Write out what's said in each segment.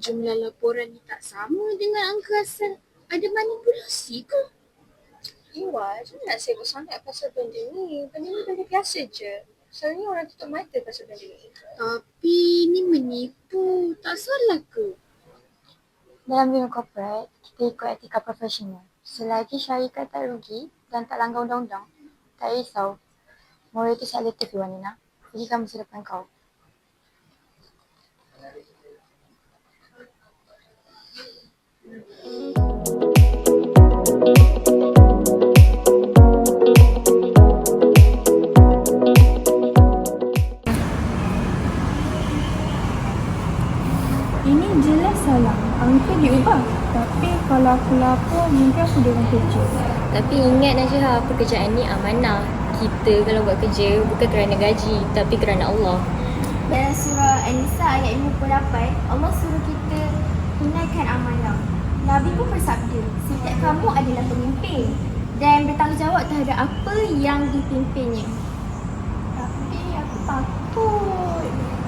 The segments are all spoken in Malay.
jumlah laporan ni tak sama dengan angka asal? Ada manipulasi ke? Iwa, jangan nak sibuk sangat pasal benda ni. Benda ni benda biasa je. Selalunya orang tutup mata pasal benda ni. Tapi ni menipu. Tak salah ke? Dalam dunia corporate, kita ikut etika profesional. Selagi syarikat tak rugi dan tak langgar undang-undang, tak risau. Moral itu selektif, Iwanina. Fikirkan masa depan kau. Ini jelas salah. Angka diubah. Tapi kalau aku lapor, mungkin aku dengan kerja. Tapi ingat Najah, pekerjaan ni amanah. Kita kalau buat kerja bukan kerana gaji, tapi kerana Allah. Dalam surah An-Nisa ayat 58, Allah suruh kita tunaikan amanah. Nabi pun bersabda, setiap kamu adalah pemimpin dan bertanggungjawab terhadap apa yang dipimpinnya. Tapi aku takut.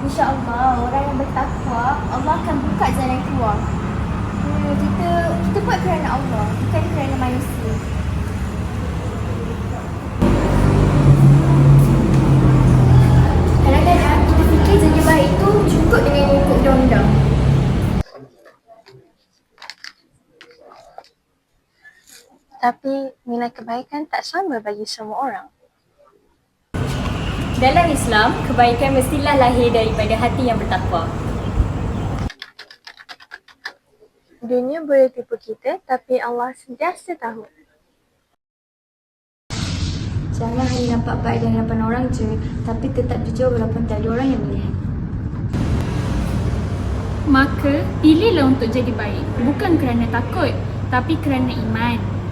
InsyaAllah orang yang bertakwa, Allah akan buka jalan keluar. Hmm, kita kita buat kerana Allah, bukan kerana manusia. Tapi nilai kebaikan tak sama bagi semua orang. Dalam Islam, kebaikan mestilah lahir daripada hati yang bertakwa. Dunia boleh tipu kita, tapi Allah sentiasa tahu. Jangan hanya nampak baik di hadapan orang je, tapi tetap jujur walaupun tak ada orang yang melihat. Maka pilihlah untuk jadi baik bukan kerana takut tapi kerana iman.